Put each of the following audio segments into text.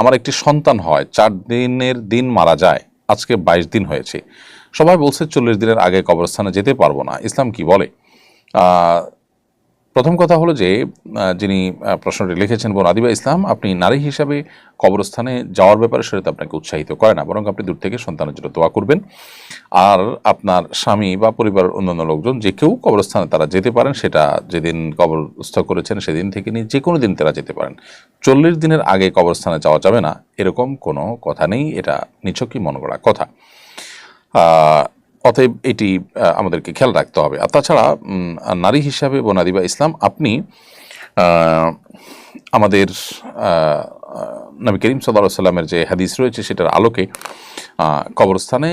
আমার একটি সন্তান হয়, চার দিনের দিন মারা যায়, আজকে বাইশ দিন হয়েছে। সবাই বলছে, চল্লিশ দিনের আগে কবরস্থানে যেতে পারব না। ইসলাম কি বলে? প্রথম কথা হলো যে যিনি প্রশ্নটি লিখেছেন বোন আদিবা ইসলাম, আপনি নারী হিসাবে কবরস্থানে যাওয়ার ব্যাপারে সেটা আপনাকে উৎসাহিত করে না, বরং আপনি দূর থেকে সন্তানের জন্য দোয়া করবেন। আর আপনার স্বামী বা পরিবারের অন্যান্য লোকজন, যে কেউ কবরস্থানে তারা যেতে পারেন, সেটা যেদিন কবরস্থ করেছেন সেদিন থেকে নিয়ে যে কোনো দিন তারা যেতে পারেন। চল্লিশ দিনের আগে কবরস্থানে যাওয়া যাবে না, এরকম কোনো কথা নেই, এটা নিছকই মনে কথা। অতএব এটি আমাদেরকে খেয়াল রাখতে হবে। আর তাছাড়া নারী হিসাবে বোনাদিবা ইসলাম, আপনি আমাদের নবী করিম সাল্লা সাল্লামের যে হাদিস রয়েছে, সেটার আলোকে কবরস্থানে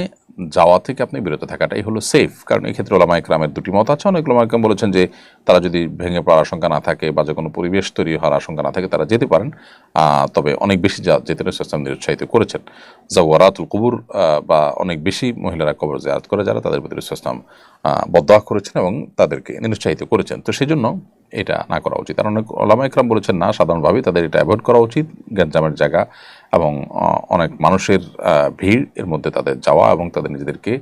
যাওয়া থেকে আপনি বিরত থাকাটাই হলো সেফ কারণ এই ক্ষেত্রে ওলামা একরামের দুটি মত আছে। অনেক ওলামা একরাম বলেছেন যে, তারা যদি ভেঙে পড়ার আশঙ্কা না থাকে বা যে কোনো পরিবেশ তৈরি হওয়ার আশঙ্কা না থাকে, তারা যেতে পারেন। তবে অনেক বেশি যা যেতে ইসলাম নিরুৎসাহিত করেছেন। জাওয়ারাতুল কুবুর বা অনেক বেশি মহিলারা কবর জিয়ারত করে যারা তাদের প্রতি ইসলাম বদয়া করেছেন এবং তাদেরকে নিরুৎসাহিত করেছেন। তো সেই জন্য এটা না করা উচিত। আর অনেক ওলামা একরাম বলেছেন, না, সাধারণভাবে তাদের এটা অ্যাভয়েড করা উচিত, গ্যাঞ্জামের জায়গা এবং অনেক মানুষের ভিড় এর মধ্যে তাদের যাওয়া এবং তাদের নিজেদেরকে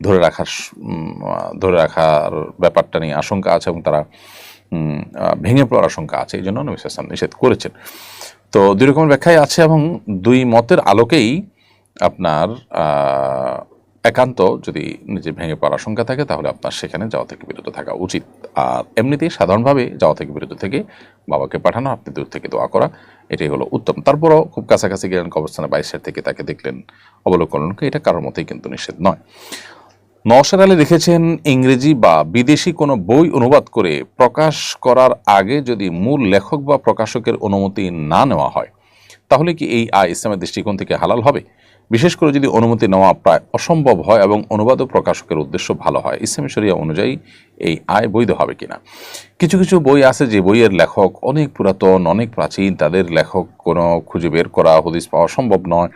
ধরে রাখার ধরে রাখার ব্যাপারটা নিয়ে আশঙ্কা আছে এবং তারা ভেঙে পড়ার আশঙ্কা আছে এই জন্য নবী সাল্লাম নিষেধ করেছেন। তো দুই রকমের ব্যাখ্যায় আছে এবং দুই মতের আলোকেই আপনার একান্ত যদি নিজে ভেঙে পড়ার আশঙ্কা থাকে, তাহলে আপনার সেখানে যাওয়া থেকে বিরত থাকা উচিত। আর এমনিতেই সাধারণভাবে যাওয়া থেকে বিরত থেকে বাবাকে পাঠানো, আপনি দূর থেকে দোয়া করা, এটাই হলো উত্তম। তারপরও খুব কাছাকাছি গেলেন কবরস্থানে, বাইশের থেকে তাকে দেখলেন অবলোকন এটা কারোর মতেই কিন্তু নিষেধ নয়। নওশাদ আলী লিখেছেন, ইংরেজি বা বিদেশি কোনো বই অনুবাদ করে প্রকাশ করার আগে যদি মূল লেখক বা প্রকাশকের অনুমতি না নেওয়া হয়, তাহলে কি এই আয় ইসলামের দৃষ্টিকোণ থেকে হালাল হবে? বিশেষ করে যদি অনুমতি নেওয়া প্রায় অসম্ভব হয় এবং অনুবাদ প্রকাশকের উদ্দেশ্য ভালো হয়, ইসলামী শরিয়া অনুযায়ী এই আয় বৈধ হবে কিনা? কিছু কিছু বই আছে যে বইয়ের লেখক অনেক পুরাতন, অনেক প্রাচীন, তাদের লেখক কোনো খুঁজে বের করা, হদিস পাওয়া সম্ভব নয়।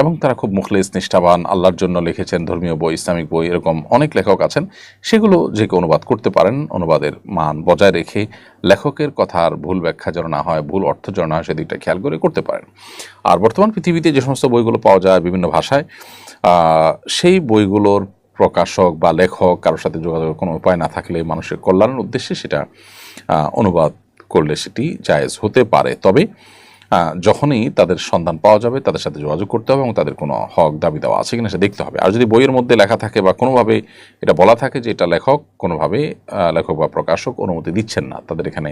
এবং তারা খুব মুখলেস, নিষ্ঠাবান, আল্লাহর জন্য লিখেছেন ধর্মীয় বই, ইসলামিক বই, এরকম অনেক লেখক আছেন। সেগুলো যে কেউ অনুবাদ করতে পারেন, অনুবাদের মান বজায় রেখে লেখকের কথার ভুল ব্যাখ্যা যেন না হয়, ভুল অর্থ যেন না হয়, সেদিকটা খেয়াল করে করতে পারেন। আর বর্তমান পৃথিবীতে যে সমস্ত বইগুলো পাওয়া যায় বিভিন্ন ভাষায় সেই বইগুলোর প্রকাশক বা লেখক কারোর সাথে যোগাযোগের কোনো উপায় না থাকলে মানুষের কল্যাণের উদ্দেশ্যে সেটা অনুবাদ করলে সেটি জায়েজ হতে পারে। তবে যখনই তাদের সন্ধান পাওয়া যাবে, তাদের সাথে যোগাযোগ করতে হবে এবং তাদের কোনো হক দাবি দেওয়া আছে কিনা সেটা দেখতে হবে। আর যদি বইয়ের মধ্যে লেখা থাকে বা কোনোভাবে এটা বলা থাকে যে এটা লেখক, কোনোভাবে লেখক বা প্রকাশক অনুমতি দিচ্ছেন না। তাদের এখানে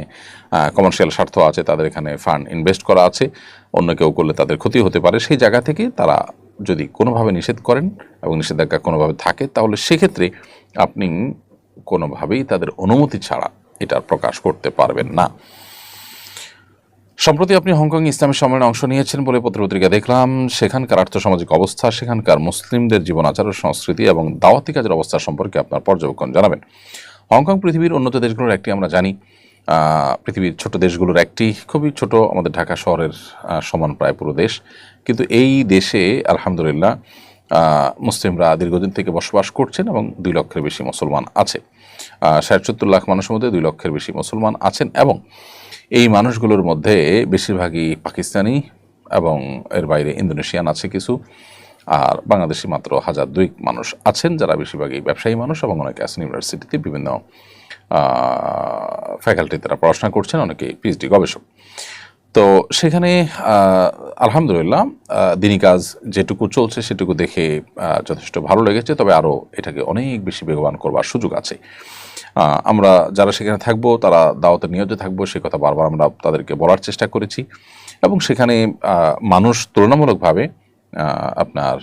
কমার্শিয়াল স্বার্থ আছে, তাদের এখানে ফান্ড ইনভেস্ট করা আছে, অন্য কেউ করলে তাদের ক্ষতি হতে পারে। সেই জায়গা থেকে তারা যদি কোনোভাবে নিষেধ করেন এবং নিষেধাজ্ঞা কোনোভাবে থাকে, তাহলে সেক্ষেত্রে আপনি কোনোভাবেই তাদের অনুমতি ছাড়া এটা প্রকাশ করতে পারবেন না। সম্প্রতি আপনি হংকং ইসলামী সম্মেলনে অংশ নিয়েছেন বলে পত্রপত্রিকা দেখলাম। সেখানকার আর্থসামাজিক অবস্থা, সেখানকার মুসলিমদের জীবন আচার ও সংস্কৃতি এবং দাওয়াতি কাজের অবস্থা সম্পর্কে আপনার পর্যবেক্ষণ জানাবেন। হংকং পৃথিবীর উন্নত দেশগুলোর একটি আমরা জানি। পৃথিবীর ছোট দেশগুলোর একটি। খুবই ছোট আমাদের ঢাকা শহরের সমান প্রায় পুরো দেশ। কিন্তু এই দেশে আলহামদুলিল্লাহ মুসলিমরা দীর্ঘদিন থেকে বসবাস করছেন এবং দুই লক্ষের বেশি মুসলমান আছে। ষাট সত্তর লাখ মানুষের মধ্যে দুই লক্ষের বেশি মুসলমান আছেন এবং এই মানুষগুলোর মধ্যে বেশিরভাগই পাকিস্তানি এবং এর বাইরে ইন্দোনেশিয়ান আছে কিছু, আর বাংলাদেশি মাত্র হাজার দুই মানুষ আছেন যারা বেশিরভাগই ব্যবসায়ী মানুষ এবং অনেকে আছেন ইউনিভার্সিটিতে, বিভিন্ন ফ্যাকাল্টি তারা পড়াশোনা করছেন, অনেকে পিএইচডি গবেষক। তো সেখানে আলহামদুলিল্লাহ দিনী কাজ যেটুকু চলছে সেটুকু দেখে যথেষ্ট ভালো লেগেছে, তবে আরও এটাকে অনেক বেশি বেগবান করবার সুযোগ আছে। আমরা যারা সেখানে থাকব, তারা দাওয়াতে নিয়োজিত থাকব, সে কথা বারবার আমরা তাদেরকে বলার চেষ্টা করেছি। এবং সেখানে মানুষ তুলনামূলকভাবে আপনার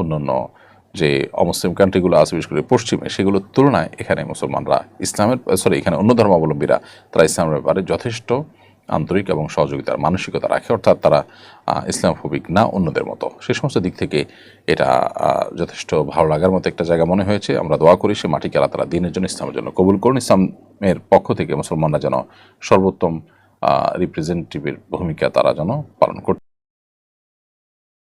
অন্যান্য যে অমুসলিম কান্ট্রিগুলো আছে, বিশেষ করে পশ্চিমে, সেগুলোর তুলনায় এখানে মুসলমানরা ইসলামের সরি এখানে অন্য ধর্মাবলম্বীরা, তারা ইসলামের ব্যাপারে যথেষ্ট আন্তরিক এবং সহযোগিতার মানসিকতা রাখে, অর্থাৎ তারা ইসলাম ইসলামফোবিক না অন্যদের মতো। সে সমস্ত দিক থেকে এটা যথেষ্ট ভালো লাগার মতো একটা জায়গা মনে হয়েছে। আমরা দোয়া করি সে মাটিকে আল্লাহ তারা দিনের জন্য ইসলামের জন্য কবুল করুন। ইসলামের পক্ষ থেকে মুসলমানরা যেন সর্বোত্তম রিপ্রেজেন্টেটিভের ভূমিকা তারা যেন পালন